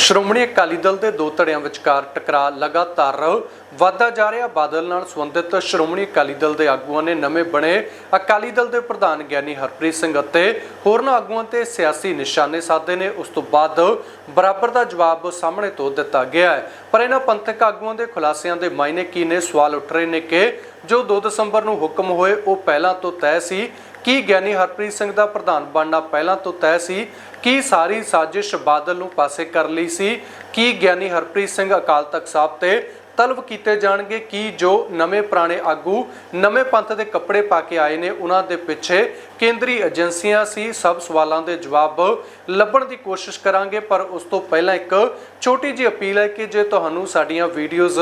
ਸ਼੍ਰੋਮਣੀ ਅਕਾਲੀ ਦਲ ਦੇ ਦੋ ਧੜਿਆਂ ਵਿਚਕਾਰ ਟਕਰਾਅ ਲਗਾਤਾਰ ਵਧਦਾ ਜਾ ਰਿਹਾ। ਬਾਦਲ ਨਾਲ ਸੰਬੰਧਿਤ ਸ਼੍ਰੋਮਣੀ ਅਕਾਲੀ ਦਲ ਦੇ ਆਗੂਆਂ ਨੇ ਨਵੇਂ ਬਣੇ ਅਕਾਲੀ ਦਲ ਦੇ ਪ੍ਰਧਾਨ ਗਿਆਨੀ ਹਰਪ੍ਰੀਤ ਸਿੰਘ ਅਤੇ ਹੋਰਨਾਂ ਆਗੂਆਂ ਤੇ ਸਿਆਸੀ ਨਿਸ਼ਾਨੇ ਸਾਧੇ ਨੇ। ਉਸ ਤੋਂ ਬਾਅਦ ਬਰਾਬਰ ਦਾ ਜਵਾਬ ਸਾਹਮਣੇ ਤੋਂ ਦਿੱਤਾ ਗਿਆ ਹੈ। ਪਰ ਇਹਨਾਂ ਪੰਥਕ ਆਗੂਆਂ ਦੇ ਖੁਲਾਸਿਆਂ ਦੇ ਮਾਇਨੇ ਕੀ ਨੇ? ਸਵਾਲ ਉੱਠ ਰਹੇ ਨੇ ਕਿ ਜੋ 2 ਦਸੰਬਰ ਨੂੰ ਹੁਕਮ ਹੋਏ, ਉਹ ਪਹਿਲਾਂ ਤੋਂ ਤੈਅ ਸੀ। ਕੀ ਗਿਆਨੀ ਹਰਪ੍ਰੀਤ ਸਿੰਘ ਦਾ ਪ੍ਰਧਾਨ ਬਣਨਾ ਪਹਿਲਾਂ ਤੋਂ ਤੈਅ ਸੀ? ਕੀ ਸਾਰੀ ਸਾਜ਼ਿਸ਼ ਬਾਦਲ ਨੂੰ ਪਾਸੇ ਕਰ ਲਈ ਸੀ? ਕੀ ਗਿਆਨੀ ਹਰਪ੍ਰੀਤ ਸਿੰਘ ਅਕਾਲ ਤਖਤ ਸਾਹਿਬ ਤੇ ਤਲਬ ਕੀਤੇ ਜਾਣਗੇ ਕਿ ਜੋ ਨਵੇਂ ਪੁਰਾਣੇ ਆਗੂ ਨਵੇਂ ਪੰਥ ਦੇ ਕੱਪੜੇ ਪਾ ਕੇ ਆਏ ਨੇ, ਉਹਨਾਂ ਦੇ ਪਿੱਛੇ ਕੇਂਦਰੀ ਏਜੰਸੀਆਂ ਸੀ। ਸਭ ਸਵਾਲਾਂ ਦੇ ਜਵਾਬ ਲੱਭਣ ਦੀ ਕੋਸ਼ਿਸ਼ ਕਰਾਂਗੇ, ਪਰ ਉਸ ਤੋਂ ਪਹਿਲਾਂ ਇੱਕ ਛੋਟੀ ਜਿਹੀ ਅਪੀਲ ਹੈ ਕਿ ਜੇ ਤੁਹਾਨੂੰ ਸਾਡੀਆਂ ਵੀਡੀਓਜ਼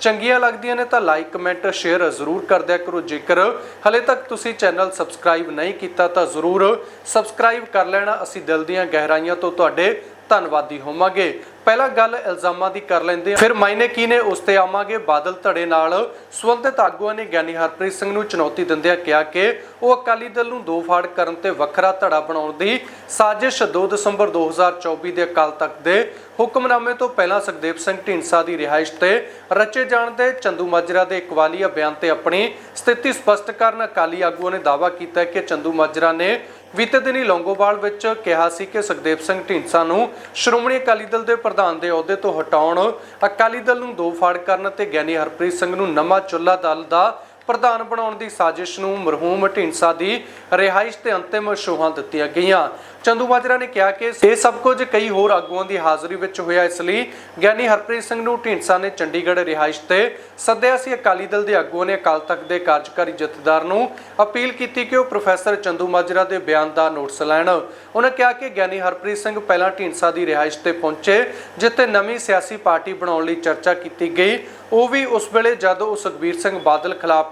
ਚੰਗੀਆਂ ਲੱਗਦੀਆਂ ਨੇ ਤਾਂ ਲਾਈਕ, ਕਮੈਂਟ, ਸ਼ੇਅਰ ਜ਼ਰੂਰ ਕਰ ਦਿਆ ਕਰੋ। ਜੇਕਰ ਹਲੇ ਤੱਕ ਤੁਸੀਂ ਚੈਨਲ ਸਬਸਕ੍ਰਾਈਬ ਨਹੀਂ ਕੀਤਾ ਤਾਂ ਜ਼ਰੂਰ ਸਬਸਕ੍ਰਾਈਬ ਕਰ ਲੈਣਾ। ਅਸੀਂ ਦਿਲ ਦੀਆਂ ਗਹਿਰਾਈਆਂ ਤੋਂ ਤੁਹਾਡੇ ਧੰਨਵਾਦੀ ਹੋਵਾਂਗੇ। ਪਹਿਲਾਂ ਗੱਲ ਇਲਜ਼ਾਮਾਂ ਦੀ ਕਰ ਲੈਂਦੇ ਹਾਂ। ਫਿਰ ਮਾਇਨੇ ਕੀ ਨੇ? ਉਸ ਤੇ ਆਵਾਂਗੇ। ਬਾਦਲ ਧੜੇ ਨਾਲ ਸੰਬੰਧਿਤ ਆਗੂਆਂ ਨੇ ਗਿਆਨੀ ਹਰਪ੍ਰੀਤ ਸਿੰਘ ਨੂੰ ਚੁਣੌਤੀ ਦਿੰਦਿਆਂ ਕਿਹਾ ਕਿ ਉਹ ਅਕਾਲੀ ਦਲ ਨੂੰ ਦੋ ਫਾੜ ਕਰਨ ਤੇ ਵੱਖਰਾ ਧੜਾ ਬਣਾਉਣ ਦੀ ਸਾਜ਼ਿਸ਼ 2 ਦਸੰਬਰ 2024 ਦੇ ਅਕਾਲ ਤਖਤ ਦੇ ਹੁਕਮਨਾਮੇ ਤੋਂ ਪਹਿਲਾਂ ਸੁਖਦੇਵ ਸਿੰਘ ਢੀਂਡਸਾ ਦੀ ਰਿਹਾਇਸ਼ ਤੇ ਰਚੇ ਜਾਣ ਦੇ ਚੰਦੂ ਮਾਜਰਾ ਦੇ ਇਕਵਾਲੀਆ ਬਿਆਨ ਤੇ ਆਪਣੀ ਸਥਿਤੀ ਸਪਸ਼ਟ ਕਰਨ ਅਕਾਲੀ ਆਗੂਆਂ ਨੇ ਦਾਅਵਾ ਕੀਤਾ ਕਿ ਚੰਦੂ ਮਾਜਰਾ ਨੇ ਬੀਤੇ ਦਿਨੀ ਲੌਂਗੋਵਾਲ ਵਿੱਚ ਕਿਹਾ ਸੀ ਕਿ ਸੁਖਦੇਵ ਸਿੰਘ ਢੀਂਡਸਾ ਨੂੰ ਸ਼੍ਰੋਮਣੀ ਅਕਾਲੀ ਦਲ ਦੇ ਪ੍ਰਧਾਨ ਦੇ ਅਹੁਦੇ ਤੋਂ ਹਟਾਉਣ ਅਕਾਲੀ ਦਲ ਨੂੰ ਦੋ ਫਾੜ ਕਰਨ ਅਤੇ ਗਿਆਨੀ ਹਰਪ੍ਰੀਤ ਸਿੰਘ ਨੂੰ ਨਵਾਂ ਚੁੱਲਾ ਦਲ ਦਾ ਪ੍ਰਧਾਨ ਬਣਾਉਣ ਦੀ ਸਾਜ਼ਿਸ਼ ਨੂੰ ਮਰਹੂਮ ਢੀਂਡਸਾ ਦੀ ਰਿਹਾਇਸ਼ ਤੇ ਅੰਤਿਮ ਸ਼ੋਹਾਂ ਦਿੱਤੀਆਂ ਗਈਆਂ। ਚੰਦੂ ਮਾਜਰਾ ਨੇ ਕਿਹਾ ਕਿ ਇਹ ਸਭ ਕੁਝ ਕਈ ਹੋਰ ਆਗੂਆਂ ਦੀ ਹਾਜ਼ਰੀ ਵਿੱਚ ਹੋਇਆ। ਇਸ ਲਈ ਗਿਆਨੀ ਹਰਪ੍ਰੀਤ ਸਿੰਘ ਨੂੰ ਢੀਂਡਸਾ ਨੇ ਚੰਡੀਗੜ੍ਹ ਰਿਹਾਇਸ਼ ਤੇ ਸੱਦਿਆ ਸੀ। ਅਕਾਲੀ ਦਲ ਦੇ ਆਗੂਆਂ ਨੇ ਅਕਾਲ ਤਖਤ ਦੇ ਕਾਰਜਕਾਰੀ ਜਥੇਦਾਰ ਨੂੰ ਅਪੀਲ ਕੀਤੀ ਕਿ ਉਹ ਪ੍ਰੋਫੈਸਰ ਚੰਦੂ ਮਾਜਰਾ ਦੇ ਬਿਆਨ ਦਾ ਨੋਟਿਸ ਲੈਣ। ਉਹਨਾਂ ਕਿਹਾ ਕਿ ਗਿਆਨੀ ਹਰਪ੍ਰੀਤ ਸਿੰਘ ਪਹਿਲਾਂ ਢੀਂਡਸਾ ਦੀ ਰਿਹਾਇਸ਼ ਤੇ ਪਹੁੰਚੇ, ਜਿੱਥੇ ਨਵੀਂ ਸਿਆਸੀ ਪਾਰਟੀ ਬਣਾਉਣ ਲਈ ਚਰਚਾ ਕੀਤੀ ਗਈ। ਉਹ ਵੀ ਉਸ ਵੇਲੇ ਜਦ ਉਹ ਸੁਖਬੀਰ ਸਿੰਘ ਬਾਦਲ ਖਿਲਾਫ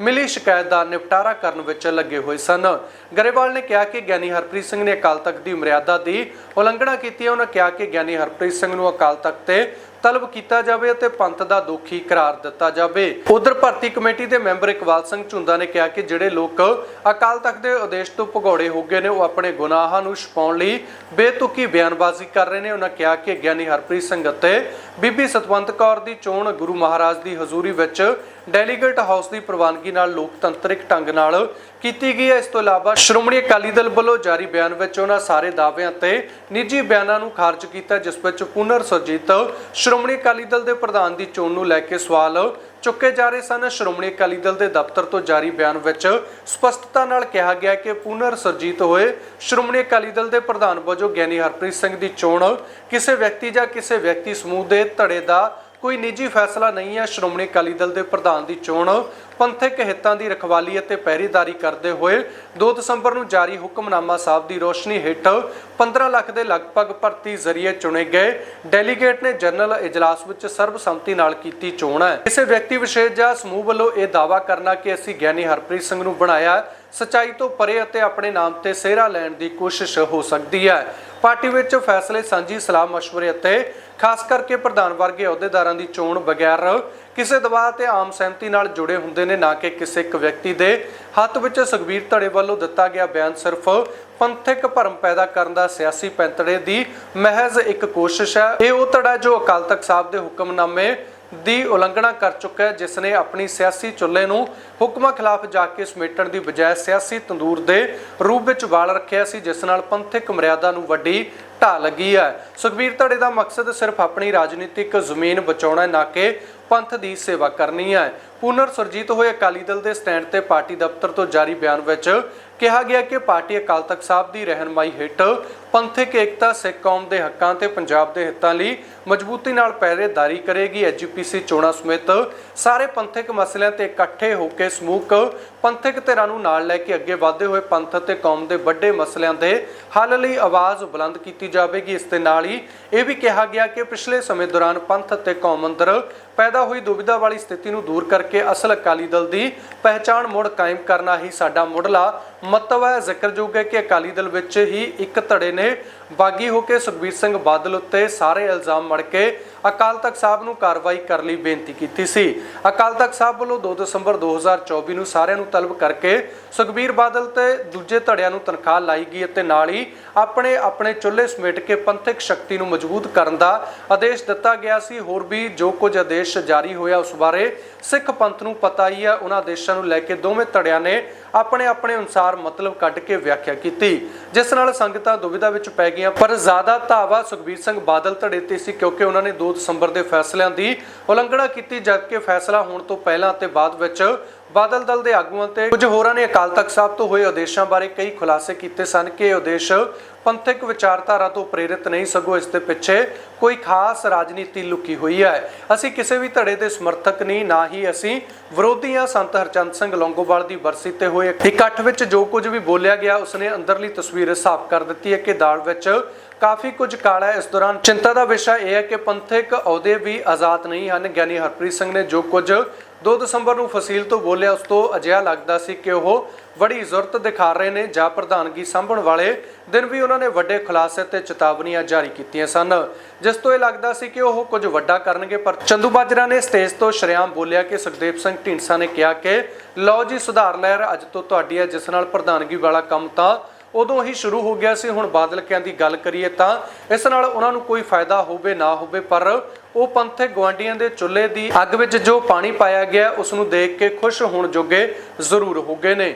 ਮਿਲੀ ਸ਼ਿਕਾਇਤ ਦਾ ਨਿਪਟਾਰਾ ਕਰਨ ਵਿੱਚ ਲੱਗੇ ਹੋਏ ਸਨ। ਗਰੇਵਾਲ ਨੇ ਕਿਹਾ ਕਿ ਗਿਆਨੀ ਹਰਪ੍ਰੀਤ ਸਿੰਘ ਨੇ ਅਕਾਲ ਤਖਤ ਦੀ ਮਰਿਆਦਾ ਦੀ ਉਲੰਘਣਾ ਕੀਤੀ ਹੈ। ਉਹਨਾਂ ਕਿਹਾ ਕਿ ਗਿਆਨੀ ਹਰਪ੍ਰੀਤ ਸਿੰਘ ਨੂੰ ਅਕਾਲ ਤਖਤ ਤੇ ਤਲਬ ਕੀਤਾ ਜਾਵੇ ਅਤੇ ਪੰਥ ਦਾ ਦੋਖੀ ਕਰਾਰ ਦਿੱਤਾ ਜਾਵੇ। ਉਧਰ ਭਰਤੀ ਕਮੇਟੀ ਦੇ ਮੈਂਬਰ ਇਕਬਾਲ ਸਿੰਘ ਝੁੰਦਾ ਨੇ ਕਿਹਾ ਕਿ ਜਿਹੜੇ ਲੋਕ ਅਕਾਲ ਤਖਤ ਦੇ ਉਦੇਸ਼ ਤੋਂ ਭਗੌੜੇ ਹੋ ਗਏ ਨੇ, ਉਹ ਆਪਣੇ ਗੁਨਾਹਾਂ ਨੂੰ ਛਪਾਉਣ ਲਈ ਬੇਤੁਕੀ ਬਿਆਨਬਾਜ਼ੀ ਕਰ ਰਹੇ ਨੇ। ਉਹਨਾਂ ਕਿਹਾ ਕਿ ਗਿਆਨੀ ਹਰਪ੍ਰੀਤ ਸਿੰਘ ਅਤੇ ਬੀਬੀ ਸਤਵੰਤ ਕੌਰ ਦੀ ਚੋਣ ਗੁਰੂ ਮਹਾਰਾਜ ਦੀ ਹਜ਼ੂਰੀ ਵਿੱਚ ਡੈਲੀਗੇਟ ਹਾਊਸ ਦੀ ਪ੍ਰਵਾਨਗੀ ਨਾਲ ਲੋਕਤੰਤਰਿਕ ਢੰਗ ਨਾਲ ਕੀਤੀ ਗਈ ਹੈ। ਇਸ ਤੋਂ ਇਲਾਵਾ ਸ਼੍ਰੋਮਣੀ ਅਕਾਲੀ ਦਲ ਵੱਲੋਂ ਜਾਰੀ ਬਿਆਨ ਵਿੱਚ ਉਹਨਾਂ ਸਾਰੇ ਦਾਅਵਿਆਂ ਤੇ ਨਿੱਜੀ ਬਿਆਨਾਂ ਨੂੰ ਖਾਰਜ ਕੀਤਾ, ਜਿਸ ਵਿੱਚ ਪੁਨਰ ਸੁਰਜੀਤ ਸ਼੍ਰੋਮਣੀ ਅਕਾਲੀ ਦਲ ਦੇ ਪ੍ਰਧਾਨ ਦੀ ਚੋਣ ਨੂੰ ਲੈ ਕੇ ਸਵਾਲ ਚੁੱਕੇ ਜਾ ਰਹੇ ਸਨ। ਸ਼੍ਰੋਮਣੀ ਅਕਾਲੀ ਦਲ ਦੇ ਦਫ਼ਤਰ ਤੋਂ ਜਾਰੀ ਬਿਆਨ ਵਿੱਚ ਸਪਸ਼ਟਤਾ ਨਾਲ ਕਿਹਾ ਗਿਆ ਕਿ ਪੁਨਰ ਸੁਰਜੀਤ ਹੋਏ ਸ਼੍ਰੋਮਣੀ ਅਕਾਲੀ ਦਲ ਦੇ ਪ੍ਰਧਾਨ ਵਜੋਂ ਗਿਆਨੀ ਹਰਪ੍ਰੀਤ ਸਿੰਘ ਦੀ ਚੋਣ ਕਿਸੇ ਵਿਅਕਤੀ ਜਾਂ ਕਿਸੇ ਵਿਅਕਤੀ ਸਮੂਹ ਦੇ ਧੜੇ ਦਾ ਕੋਈ ਨਿੱਜੀ ਫੈਸਲਾ ਨਹੀਂ ਹੈ। ਸ਼੍ਰੋਮਣੀ ਅਕਾਲੀ ਦਲ ਦੇ ਪ੍ਰਧਾਨ ਦੀ ਚੋਣ, ਪੰਥਕ ਹਿੱਤਾਂ ਦੀ ਰਖਵਾਲੀ ਅਤੇ ਪਹਿਰੇਦਾਰੀ ਕਰਦੇ ਹੋਏ 2 ਦਸੰਬਰ ਨੂੰ ਜਾਰੀ ਹੁਕਮਨਾਮਾ ਸਾਹਿਬ ਦੀ ਰੋਸ਼ਨੀ ਹੇਠ 15 ਲੱਖ ਦੇ ਲਗਭਗ ਭਰਤੀ ਜ਼ਰੀਏ ਚੁਣੇ ਗਏ। ਡੈਲੀਗੇਟ ਨੇ ਜਨਰਲ ਇਜਲਾਸ ਵਿੱਚ ਸਰਬਸੰਮਤੀ ਨਾਲ ਕੀਤੀ ਚੋਣ ਹੈ। ਕਿਸੇ ਵਿਅਕਤੀ ਵਿਸ਼ੇਸ਼ ਜਾਂ ਸਮੂਹ ਵੱਲੋਂ ਇਹ ਦਾਅਵਾ ਕਰਨਾ ਕਿ ਅਸੀਂ ਗਿਆਨੀ ਹਰਪ੍ਰੀਤ ਸਿੰਘ ਨੂੰ ਬਣਾਇਆ ਸਚਾਈ ਤੋਂ ਪਰੇ ਅਤੇ ਆਪਣੇ ਨਾਮ ਤੇ ਸਿਹਰਾ ਲੈਣ ਦੀ ਕੋਸ਼ਿਸ਼ ਹੋ ਸਕਦੀ ਹੈ। ਪਾਰਟੀ ਵਿੱਚ ਫੈਸਲੇ ਸਾਂਝੀ ਸਲਾਹ مشਵਰੇ ਅਤੇ ਖਾਸ ਕਰਕੇ ਪ੍ਰਧਾਨ ਵਰਗੇ ਅਹੁਦੇਦਾਰਾਂ ਦੀ ਚੋਣ ਬਗੈਰ ਕਿਸੇ ਦਬਾਅ ਤੇ ਆਮ ਸਹਿਮਤੀ ਨਾਲ ਜੁੜੇ ਹੁੰਦੇ ਨੇ, ਨਾ ਕਿ ਕਿਸੇ ਇੱਕ ਵਿਅਕਤੀ ਦੇ ਹੱਥ ਵਿੱਚ। ਸੁਖਬੀਰ ਧੜੇ ਵੱਲੋਂ ਦਿੱਤਾ ਗਿਆ ਬਿਆਨ ਸਿਰਫ ਪੰਥਕ ਭਰਮ ਪੈਦਾ ਕਰਨ ਦਾ ਸਿਆਸੀ ਪੈਂਤੜੇ ਦੀ ਮਹਿਜ਼ ਇੱਕ ਕੋਸ਼ਿਸ਼ ਹੈ। ਇਹ ਉਹ ਧੜਾ ਜੋ ਅਕਾਲ ਤਖਤ ਸਾਹਿਬ ਦੇ ਹੁਕਮਨਾਮੇ ਦੀ ਉਲੰਘਣਾ ਕਰ ਚੁੱਕਾ ਹੈ, ਜਿਸ ਨੇ ਆਪਣੀ ਸਿਆਸੀ ਚੁੱਲ੍ਹੇ ਨੂੰ ਹੁਕਮਾਂ ਖਿਲਾਫ ਜਾ ਕੇ ਸਮੇਟਣ ਦੀ ਬਜਾਏ ਸਿਆਸੀ ਤੰਦੂਰ ਦੇ ਰੂਪ ਵਿੱਚ ਵਾਲ ਰੱਖਿਆ ਸੀ, ਜਿਸ ਨਾਲ ਪੰਥਕ ਮਰਿਆਦਾ ਨੂੰ ਵੱਡੀ ਢਾਹ ਲੱਗੀ ਹੈ। ਸੁਖਬੀਰ ਧੜੇ ਦਾ ਮਕਸਦ ਸਿਰਫ ਆਪਣੀ ਰਾਜਨੀਤਿਕ ਜ਼ਮੀਨ ਬਚਾਉਣਾ ਨਾ ਕਿ ਪੰਥ ਦੀ ਸੇਵਾ ਕਰਨੀ ਹੈ। ਪੁਨਰ ਸੁਰਜੀਤ ਹੋਏ ਅਕਾਲੀ ਦਲ ਦੇ ਸਟੈਂਡ ਤੇ ਪਾਰਟੀ ਦਫ਼ਤਰ ਤੋਂ ਜਾਰੀ ਬਿਆਨ ਵਿੱਚ ਕਿਹਾ ਗਿਆ ਕਿ ਪਾਰਟੀ ਅਕਾਲ ਤਖਤ ਸਾਹਿਬ ਦੀ ਰਹਿਨਮਾਈ ਹੇਠ ਪੰਥਕ ਏਕਤਾ, ਸਿੱਖ ਕੌਮ ਦੇ ਹੱਕਾਂ ਤੇ ਪੰਜਾਬ ਦੇ ਹਿੱਤਾਂ ਲਈ ਮਜ਼ਬੂਤੀ ਨਾਲ ਪਹਿਰੇਦਾਰੀ ਕਰੇਗੀ। ਐਜੀਪੀਸੀ ਚੋਣਾਂ ਸਮੇਤ ਸਾਰੇ ਪੰਥਕ ਮਸਲਿਆਂ ਤੇ ਇਕੱਠੇ ਹੋ ਕੇ ਸਮੂਹਕ ਪੰਥਕ ਧਿਰਾਂ ਨੂੰ ਨਾਲ ਲੈ ਕੇ ਅੱਗੇ ਵਧਦੇ ਹੋਏ ਪੰਥ ਤੇ ਕੌਮ ਦੇ ਵੱਡੇ ਮਸਲਿਆਂ ਦੇ ਹੱਲ ਲਈ ਆਵਾਜ਼ ਬੁਲੰਦ ਕੀਤੀ ਜਾਵੇਗੀ। ਇਸ ਦੇ ਨਾਲ ਹੀ ਇਹ ਵੀ ਕਿਹਾ ਗਿਆ ਕਿ ਪਿਛਲੇ ਸਮੇਂ ਦੌਰਾਨ ਪੰਥ ਤੇ ਕੌਮ ਅੰਦਰ ਪੈਦਾ ਹੋਈ ਦੁਬਿਧਾ ਵਾਲੀ ਸਥਿਤੀ ਨੂੰ ਦੂਰ ਕਰਕੇ ਅਸਲ ਅਕਾਲੀ ਦਲ ਦੀ ਪਹਿਚਾਣ ਮੁੜ ਕਾਇਮ ਕਰਨਾ ਹੀ ਸਾਡਾ ਮੁੱਢਲਾ ਮਹੱਤਵ ਹੈ, ਜ਼ਿਕਰਯੋਗ ਹੈ ਕਿ ਅਕਾਲੀ ਦਲ ਵਿੱਚ ਹੀ ਇੱਕ ਧੜੇ ਨੇ ਬਾਗੀ ਹੋ ਕੇ ਸੁਖਬੀਰ ਸਿੰਘ ਬਾਦਲ ਉੱਤੇ ਸਾਰੇ ਇਲਜ਼ਾਮ ਮੜ ਕੇ ਅਕਾਲ ਤਖਤ ਸਾਹਿਬ ਨੂੰ ਕਾਰਵਾਈ ਕਰਨ ਲਈ ਬੇਨਤੀ ਕੀਤੀ ਸੀ। ਅਕਾਲ ਤਖਤ ਸਾਹਿਬ ਵੱਲੋਂ 2 ਦਸੰਬਰ 2024 ਨੂੰ ਸਾਰਿਆਂ ਨੂੰ ਤਲਬ ਕਰਕੇ ਸੁਖਬੀਰ ਬਾਦਲ ਤੇ ਦੂਜੇ ਧੜਿਆਂ ਨੂੰ ਤਨਖਾਹ ਲਾਈ ਗਈ ਅਤੇ ਨਾਲ ਹੀ ਆਪਣੇ ਆਪਣੇ ਚੁੱਲ੍ਹੇ ਸਮੇਟ ਕੇ ਪੰਥਕ ਸ਼ਕਤੀ ਨੂੰ ਮਜ਼ਬੂਤ ਕਰਨ ਦਾ ਆਦੇਸ਼ ਦਿੱਤਾ ਗਿਆ ਸੀ। ਹੋਰ ਵੀ ਜੋ ਕੁਝ ਆਦੇਸ਼ ਜਾਰੀ ਹੋਇਆ ਉਸ ਬਾਰੇ ਸਿੱਖ ਪੰਥ ਨੂੰ ਪਤਾ ਹੀ ਹੈ। ਉਹਨਾਂ ਆਦੇਸ਼ਾਂ ਨੂੰ ਲੈ ਕੇ ਦੋਵੇਂ ਧੜਿਆਂ ਨੇ ਆਪਣੇ ਆਪਣੇ ਅਨੁਸਾਰ ਮਤਲਬ ਕੱਢ ਕੇ ਵਿਆਖਿਆ ਕੀਤੀ, ਜਿਸ ਨਾਲ ਸੰਗਤਾਂ ਦੁਵਿਧਾ ਵਿੱਚ ਪੈ ਗਈਆਂ। ਪਰ ਜ਼ਿਆਦਾ ਧਾਵਾ ਸੁਖਬੀਰ ਸਿੰਘ ਬਾਦਲ ਧੜੇ ਤੇ ਸੀ ਕਿਉਂਕਿ ਉਹਨਾਂ ਨੇ 2 ਦਸੰਬਰ ਦੇ ਫੈਸਲਿਆਂ ਦੀ ਉਲੰਘਣਾ ਕੀਤੀ, ਜਦਕਿ ਫੈਸਲਾ ਹੋਣ ਤੋਂ ਪਹਿਲਾਂ ਤੇ ਬਾਅਦ ਵਿੱਚ ਬਾਦਲ ਦਲ ਦੇ ਆਗੂਆਂ ਤੇ ਕੁਝ ਹੋਰਾਂ ਨੇ ਅਕਾਲ ਤਖਤ ਸਾਹਿਬ ਤੋਂ ਹੋਏ ਆਦੇਸ਼ਾਂ ਬਾਰੇ ਕਈ ਖੁਲਾਸੇ ਕੀਤੇ ਸਨ ਕਿ ਇਹ ਆਦੇਸ਼ ਪੰਥਕ ਵਿਚਾਰਧਾਰਾ ਤੋਂ ਪ੍ਰੇਰਿਤ ਨਹੀਂ, ਸਗੋਂ ਇਸ ਦੇ ਪਿੱਛੇ ਕੋਈ ਖਾਸ ਰਾਜਨੀਤੀ ਲੁਕੀ ਹੋਈ ਹੈ। ਅਸੀਂ ਕਿਸੇ ਵੀ ਧੜੇ ਦੇ ਸਮਰਥਕ ਨਹੀਂ, ਨਾ ਹੀ ਅਸੀਂ ਵਿਰੋਧੀਆਂ ਸੰਤ ਹਰਚੰਦ ਸਿੰਘ ਲੌਂਗੋਵਾਲ ਦੀ ਬਰਸੀ ਤੇ ਹੋਏ। ਇਕੱਠ ਵਿੱਚ ਜੋ ਕੁਝ ਵੀ ਬੋਲਿਆ ਗਿਆ, ਉਸਨੇ ਅੰਦਰਲੀ ਤਸਵੀਰ ਸਾਫ਼ ਕਰ ਦਿੱਤੀ ਹੈ ਕਿ ਦਾਲ ਵਿੱਚ ਕਾਫੀ ਕੁਝ ਕਾਲਾ ਹੈ ਇਸ ਦੌਰਾਨ। ਚਿੰਤਾ ਦਾ ਵਿਸ਼ਾ ਇਹ ਹੈ ਕਿ ਪੰਥਕ ਅਹੁਦੇ ਵੀ ਆਜ਼ਾਦ ਨਹੀਂ ਹਨ। ਗਿਆਨੀ ਹਰਪ੍ਰੀਤ ਸਿੰਘ ਨੇ ਜੋ ਕੁਝ 2 ਦਸੰਬਰ ਨੂੰ ਫਸੀਲ ਤੋਂ ਬੋਲਿਆ, ਉਸ ਤੋਂ ਅਜਿਹਾ ਲੱਗਦਾ ਸੀ ਕਿ ਉਹ ਬੜੀ ਜ਼ੁਰਤ ਦਿਖਾ ਰਹੇ ਨੇ ਜਾਂ ਪ੍ਰਧਾਨਗੀ ਸੰਭਣ ਵਾਲੇ ਦਿਨ ਵੀ ਉਹਨਾਂ ਨੇ ਵੱਡੇ ਖੁਲਾਸੇ ਤੇ ਚੇਤਾਵਨੀਆਂ ਜਾਰੀ ਕੀਤੀਆਂ ਸਨ। ਜਿਸ ਤੋਂ ਇਹ ਲੱਗਦਾ ਸੀ ਕਿ ਉਹ ਕੁਝ ਵੱਡਾ ਕਰਨਗੇ, ਪਰ ਚੰਦੂ ਬਾਜਰਾ ਨੇ ਸਟੇਜ ਤੋਂ ਸ਼ਰਿਆਮ ਬੋਲਿਆ ਕਿ ਸੁਖਦੇਵ ਸਿੰਘ ਢੀਂਡਸਾ ਨੇ ਕਿਹਾ ਕਿ, ਲਓ ਜੀ, ਸੁਧਾਰ ਲਹਿਰ ਅੱਜ ਤੋਂ ਤੁਹਾਡੀ ਹੈ, ਜਿਸ ਨਾਲ ਪ੍ਰਧਾਨਗੀ ਵਾਲਾ ਕੰਮ ਤਾਂ ਉਦੋਂ ਹੀ ਸ਼ੁਰੂ ਹੋ ਗਿਆ ਸੀ। ਹੁਣ ਬਾਦਲ ਕਿਆਂ ਦੀ ਗੱਲ ਕਰੀਏ ਤਾਂ ਇਸ ਨਾਲ ਉਹਨਾਂ ਨੂੰ ਕੋਈ ਫਾਇਦਾ ਹੋਵੇ ਨਾ ਹੋਵੇ, ਪਰ ਉਹ ਪੰਥਕ ਗਵਾਂਡੀਆਂ ਦੇ ਚੁੱਲ੍ਹੇ ਦੀ ਅੱਗ ਵਿੱਚ ਜੋ ਪਾਣੀ ਪਾਇਆ ਗਿਆ, ਉਸ ਨੂੰ ਦੇਖ ਕੇ ਖੁਸ਼ ਹੋਣ ਜੋਗੇ ਜ਼ਰੂਰ ਹੋ ਗਏ ਨੇ।